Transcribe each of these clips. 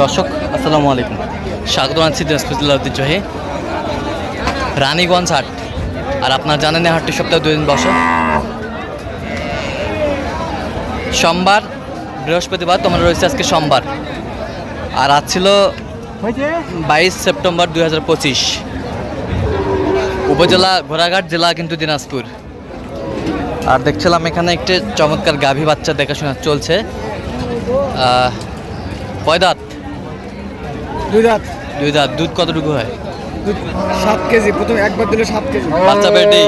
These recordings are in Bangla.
দর্শক, আসসালামু আলাইকুম। স্বাগত আনছি দিনাজপুর জেলার ঐতিহ্যহে রানীগঞ্জ হাট। আর আপনার জানেন হাটটি সপ্তাহে দুই দিন বসে। সোমবার, বৃহস্পতিবার, তোমরা রয়েছে আজকে সোমবার। আর আজ ছিল বাইশ সেপ্টেম্বর দুই হাজার পঁচিশ। উপজেলা ঘোড়াঘাট জেলা কিন্তু দিনাজপুর। আর দেখছিলাম এখানে একটি চমৎকার গাভী বাচ্চা দেখাশোনা চলছে। কয় দাঁত? দুই রাত দুই দাঁত দুধ কতটুকু হয়? সাত কেজি প্রথম একবার দিলে সাত কেজি। বাচ্চা বেটি?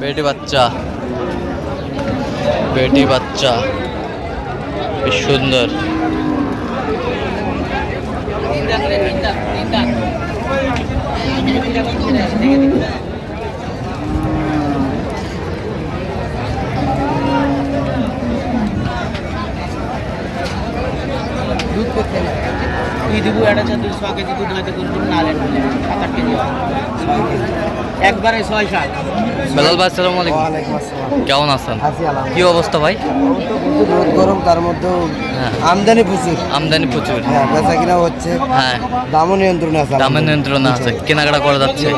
বেটি বাচ্চা। বেটি বাচ্চা। বেশ সুন্দর। दूध ইদিবু এটা হচ্ছে কেজি দুধ হয়তো না সাত। আট কেজি কেমন আছেন? কি অবস্থা ভাই? গরম তার মধ্যেও হ্যাঁ। আমদানি প্রচুর। আমদানি প্রচুর। হ্যাঁ হচ্ছে। হ্যাঁ। আছে। নিয়ন্ত্রণে আছে। কেনাকাটা করা যাচ্ছে।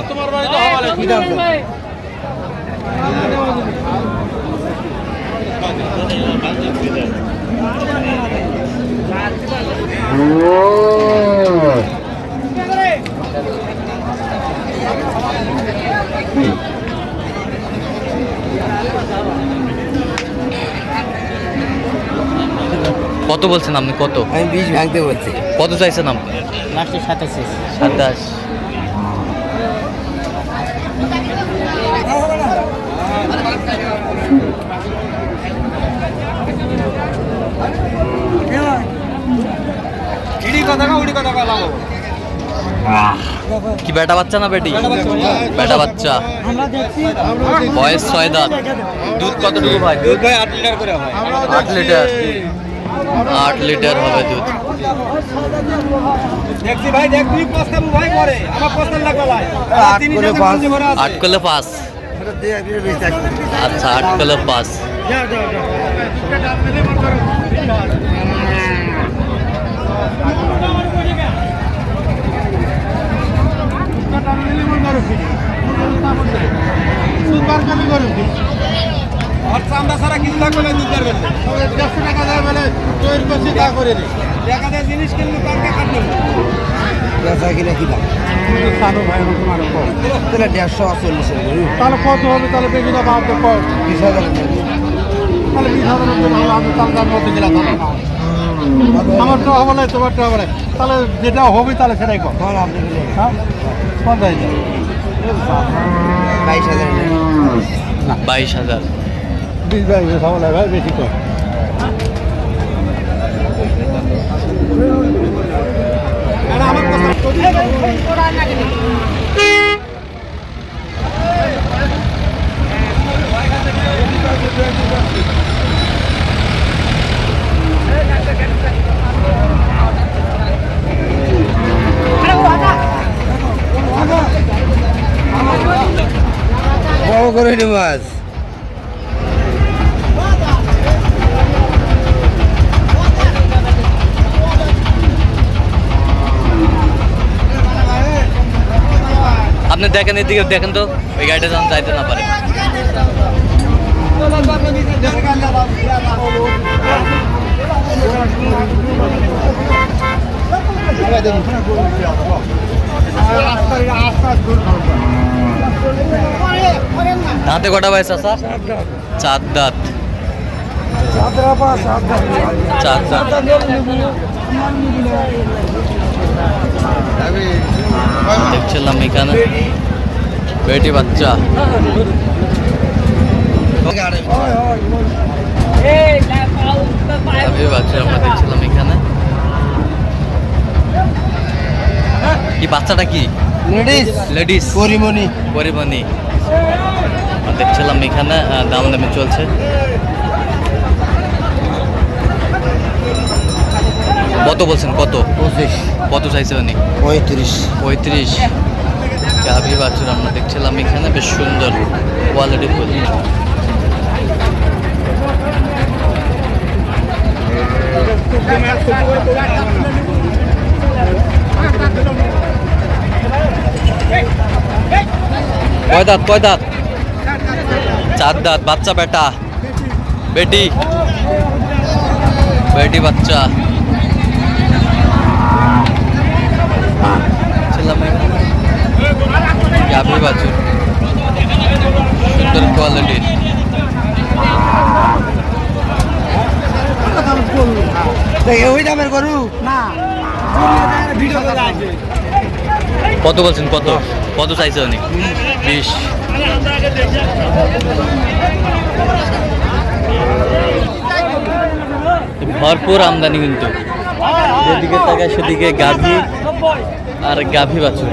বলছেন আপনি কত? আমি বীজ ভাঙতে বলছি। কত চাইছেন আপনি? লাস্টে সাথে সাতাশ। কি বেটা বাচ্চা না বেটি? বেটা বাচ্চা। বয়স ছয় দাঁত। দুধ কতটুকু ভাই? দুধ ভাই আট লিটার করে হয়। আট লিটার। আট লিটার হবে দুধ। ভাই আট করে। পাঁচ আট করলে পাঁচ আচ্ছা আট করলে পাঁচ আমরা সারা কিছু লাগবে না দুধ পারবেন দেড়শো টাকা দেয় বলে তৈরি করছি তা করে নি দেখা যায় জিনিস কিনলে তার টাকা নেব বেচা কিনা কি দাম? তাহলে দেড়শো চল্লিশ তাহলে কত হবে? তাহলে বেগুনা বিশ হাজার তাহলে বিশ হাজার আমি তাহলে তার মধ্যে গেলাম তাহলে আমারটা হবে না তোমারটা হবে না। তাহলে যেটা হবে তাহলে সেটাই আপনি হ্যাঁ? বাইশ হাজার বাইশ হাজার। বিশ বাইশ হবে ভাই বেশি কম। বড় করে মাছ আপনি দেখেন এদিকে দেখেন তো, ওই গাড়িটা যেন যাইতে না পারে। দাঁতে কটা বয়স আছে চার দাঁত। চার দাঁত। দেখছিলাম এখানে। বেটি বাচ্চা। আমি বাচ্চা আমরা দেখছিলাম এখানে। কি বাচ্চাটা কি? Ladies ladies Porimoni. পরিমণি। দেখছিলাম এখানে দাম দামে চলছে। কত বলছেন কত? পঁচিশ। কত চাইছে উনি? পঁয়ত্রিশ। পঁয়ত্রিশ। গাভী বাছুর আমরা দেখছিলাম এখানে, বেশ সুন্দর কোয়ালিটি বলি কয় দাঁত কয় দাঁত? চার দাঁত, বাচ্চা বেটা। বেটি। বেটি বাচ্চা। কত বলছেন? কত? কত চাইছে উনি? বিশ। ভরপুর আমদানি কিন্তু। যেদিকে তাকায় সেদিকে গাভী আর গাভী বাছুর।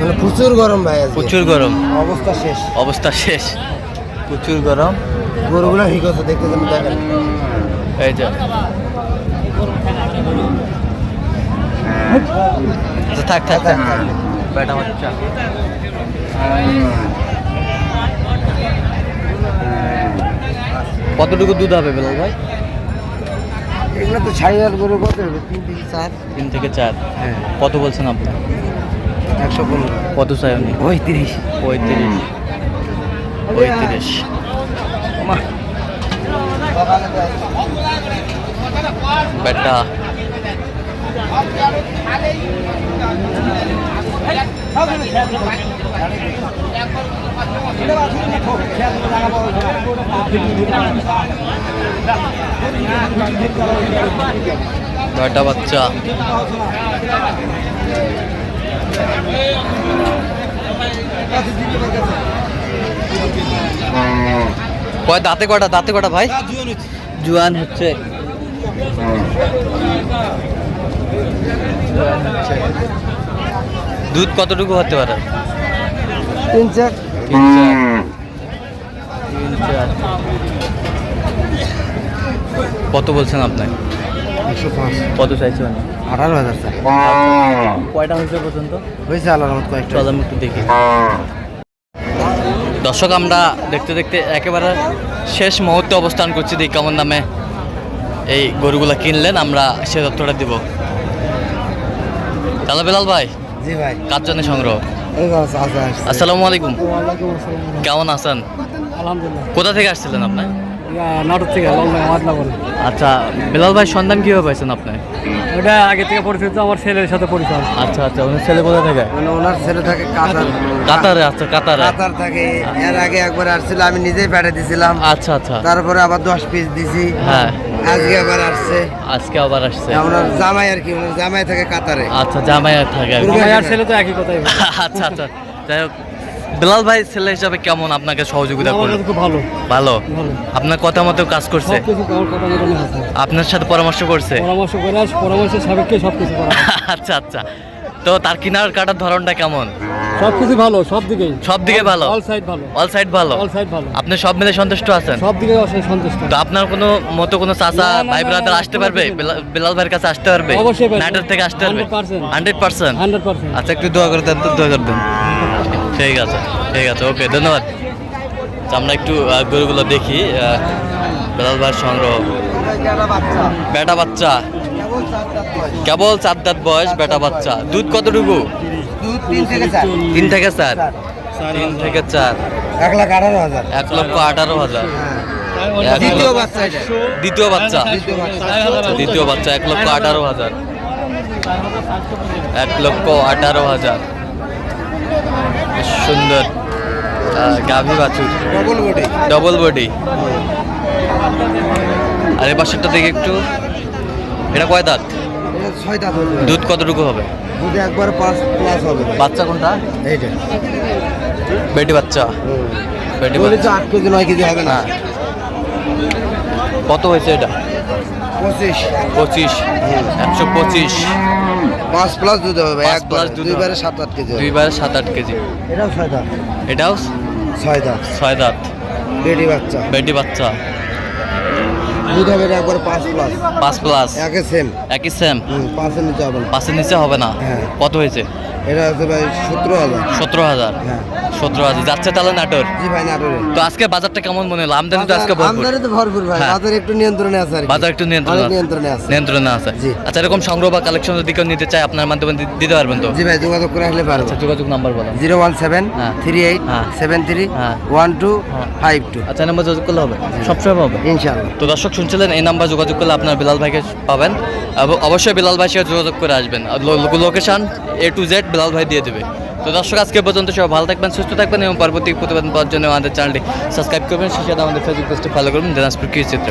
মানে প্রচুর গরম ভাই প্রচুর গরম। অবস্থা শেষ। অবস্থা শেষ। প্রচুর গরম। গরুগুলো ঠিক আছে দেখতে দেখেন। এই যে। আচ্ছা থাক থাক থাক। বেটা বাচ্চা কতটুকু দুধ হবে বেলাল ভাই? এগুলো তো ছাড়ি আর গরু কত হবে? তিন থেকে চার। তিন থেকে চার। হ্যাঁ। কত বলছেন আপনি? একশো পনেরো। কত চাই উনি পঁয়ত্রিশ। পঁয়ত্রিশ। পঁয়ত্রিশ। বেটা। বেটা বাচ্চা। কয় দাঁতে কটা দাঁতে কটা ভাই? জুয়ান হচ্ছে। দুধ কতটুকু হতে পারে? তিন চার। তিন চার। তিন চার কত বলছেন আপনি? একশো পাঁচ। কত চাইছেন? আঠারো হাজার চার কয়টা হয়েছে পর্যন্ত? হয়েছে আল্লাহর রহমত কয়েকটা। চল আমি একটু দেখি। দর্শক আমরা দেখতে দেখতে একেবারে শেষ মুহূর্তে অবস্থান করছি। দেখি কেমন দামে এই গরুগুলা কিনলেন। আমরা সে তথ্যটা দিব। তাহলে বেলাল ভাই জি ভাই। কার জন্য সংগ্রহ? আসসালামু আলাইকুম। কেমন আছেন? আলহামদুলিল্লাহ। কোথা থেকে আসছিলেন আপনি? নাটক থেকে আচ্ছা বেলাল ভাই সন্ধান কীভাবে পাইছেন আপনি? ওটা আগে থেকে পরিচিত আমার ছেলের সাথে পরিচয়। আচ্ছা আচ্ছা উনি ছেলে কোথা থেকে? মানে ওনার ছেলে থাকে কাতার। কাতারে আচ্ছা কাতারে। কাতার থাকে এর আগে একবার আসছিল আমি নিজেই পাঠিয়ে দিছিলাম। আচ্ছা আচ্ছা। তারপরে আবার দশ পিস দিছি। হ্যাঁ। আজকে আবার আসছে। আজকে আবার আসছে। ওনার জামাই আর কি ওনার জামাই থাকে কাতারে। আচ্ছা জামাই থাকে আর কি। দুর্গা- আমার ছেলে তো একই কথাই আচ্ছা আচ্ছা। যাই হোক বেলাল ভাই ছেলে হিসাবে কেমন আপনাকে সহযোগিতা করল? খুব ভালো। ভালো? আপনার কথা মতো কাজ করছে? আপনার সাথে পরামর্শ করছে? পরামর্শ করে আর পরামর্শের সাপেক্ষে সব কিছু করা আচ্ছা আচ্ছা। তো তার কিনার কাটার ধরনটা কেমন? সব কিছু ভালো সব দিকেই। সব দিকে ভালো? অল সাইড ভালো। অল সাইড ভালো? অল সাইড ভালো। আপনি সব মিলে সন্তুষ্ট আছেন? সব দিকে সন্তুষ্ট। তো আপনার কোনো মতো কোনো চাচা ভাই ব্রাদার আসতে পারবে? বেলাল ভাইয়ের কাছে আসতে পারবে? অবশ্যই পারবে। থেকে আসতে পারবে? 100% হান্ড্রেড পার্সেন্ট? Hundred percent. আচ্ছা একটু দোয়া করে দেন তো দোয়া করে দেন ঠিক আছে ঠিক আছে ওকে ধন্যবাদ। তো আমরা একটু গরুগুলো দেখি বেলাল ভাইয়ের সংগ্রহ। বেটা বাচ্চা। কেবল চার দাঁত বয়স বেটা বাচ্চা। দুধ কতটুকু? তিন থেকে চার। তিন থেকে চার। এক লাখ আঠারো হাজার। এক লক্ষ আঠারো হাজার। দ্বিতীয় বাচ্চা। দ্বিতীয় বাচ্চা। দ্বিতীয় বাচ্চা এক লক্ষ আঠারো হাজার। এক লক্ষ আঠারো হাজার। সুন্দর। গাভী বাছুর। ডবল বডি ডবল বডি আর এই পাশেরটা দেখে একটু এটা কয় দাঁত? ছয় দাঁত দুধ কতটুকু হবে? দুধ একবার পাঁচ প্লাস হবে। বাচ্চা কোনটা? এইটা। বেটি বাচ্চা। বেটি বাচ্চা। আট কেজি নয় কেজি হবে না। হ্যাঁ। কত হয়েছে এটা? পঁচিশ। পঁচিশ। একশো পঁচিশ। পাঁচ প্লাস দুধ হবে এক প্লাস দুইবারে সাত আট কেজি দুইবারে সাত আট কেজি। এটাও ছয় দাঁত। এটাও? ছয় দাঁত। ছয় দাঁত। বেটি বাচ্চা। বেটি বাচ্চা। দুধ হবে একবার পাঁচ প্লাস পাঁচ প্লাস একে সেম একই সেম পাঁচের নিচে হবে না। পাঁচের নিচে হবে না? হ্যাঁ। কত হয়েছে? এটা হচ্ছে ভাই সতেরো হাজার। সতেরো হাজার? হ্যাঁ। সতেরো হাজার। যাচ্ছে তাহলে নাটোর? জি ভাই নাটোরে। তো আজকে বাজারটা কেমন মনে হলো? আমদানি তো আজকে ভরপুর। আমদানি তো ভরপুর ভাই। হ্যাঁ। বাজার একটু নিয়ন্ত্রণে আছে বাজার একটু নিয়ন্ত্রণ। নিয়ন্ত্রণে আছে। নিয়ন্ত্রণে আছে। জি। আচ্ছা এরকম সংগ্রহ বা কালেকশন যদি কেউ নিতে চায় আপনার মাধ্যমে দিতে পারবেন তো? জি ভাই যোগাযোগ করে আসলে পারব। আচ্ছা যোগাযোগ নাম্বার বলেন zero one seven. Three eight. Seven three. One two. Five two. আচ্ছা নাম্বার যোগাযোগ করলে হবে। সবসময় হবে। ইনশাল্লাহ তো দর্শক শুনছিলেন, এই নাম্বার যোগাযোগ করলে আপনার বিলাল ভাইকে পাবেন। এবং অবশ্যই বিলাল ভাই সাথে যোগাযোগ করে আসবেন। Location A to Z Bilal ভাই দিয়ে দেবে। তো দর্শক, আজকে পর্যন্ত সবাই ভালো থাকবেন, সুস্থ থাকবেন এবং পরবর্তী প্রতিবেদন পাওয়ার জন্য আমাদের চ্যানেলটি সাবস্ক্রাইব করবেন। সেই সাথে আমাদের ফেসবুক পেজটি ফলো করবেন, দিনাজপুর কৃষি চিত্র।